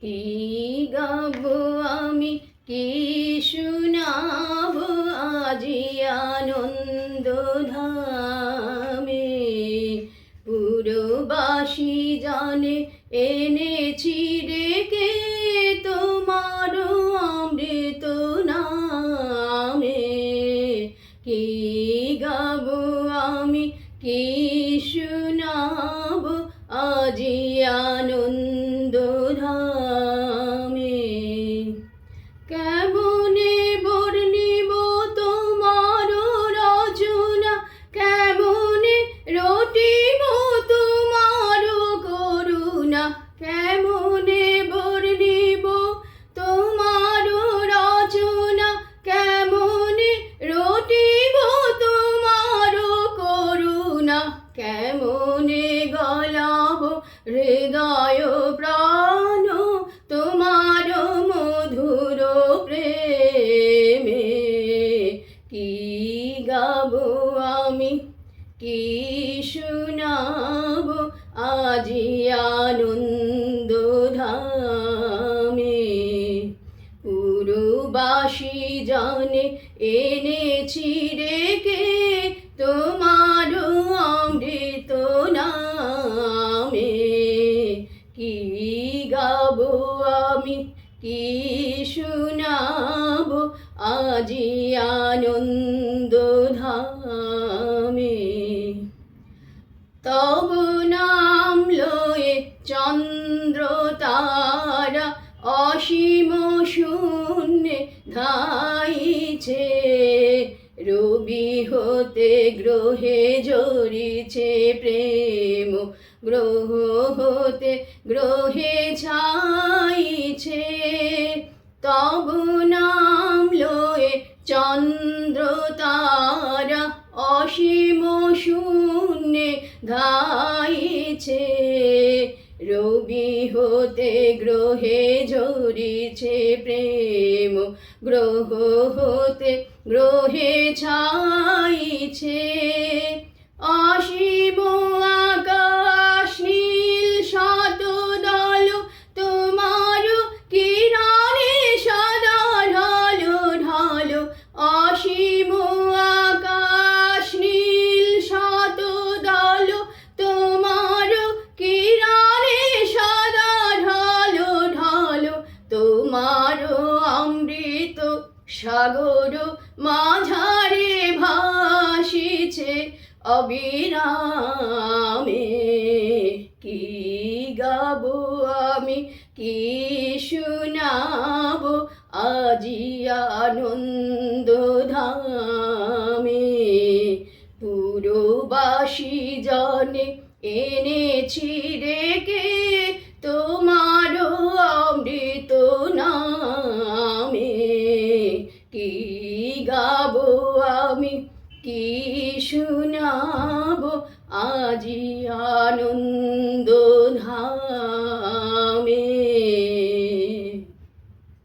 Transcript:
কি গাবো আমি, কি শুনাবো আজি আনন্দ ধামে? পুরবাসী জানে, এনেছি রেখে তোমার অমৃত নামে। কি গাবো আমি, কি শুনাবো আজি রটিব তোমার করুণা, কেমনে বর্ণিব? তোমার রচনা, কেমনে রটিব? তোমার করুণা, কেমনে গলাব? হৃদয় প্রাণ, তোমার মধুর প্রেমে কি কি শুনাবো? আজি আনন্দ ধামে। পুরবাসী জানে এনেছি রেখে তোমার অমৃত নামে। কি গাবো আমি? কি শুনাবো? আজি আনন্দ ধামে। তব নাম লয়ে চন্দ্র তারা অসীম শূন্যে ধাইছে। রবি হতে গ্রহে জড়িছে প্রেম, গ্রহ হতে গ্রহে ছাইছে। তব নাম লয়ে চন্দ্র তারা অসীম শূন্যে ধাইছে রবি হতে গ্রহে ঝরিছে প্রেম গ্রহ হতে গ্রহে ছাইছে। অসীম সাগর মাঝারে ভাসিছে অবিরামে। কি গাবো আমি, কি শুনাবো আজি আনন্দ ধামে। পুরবাসী জনে এনেছি গাব আমি কি শুনাব? আজি আনন্দ ধা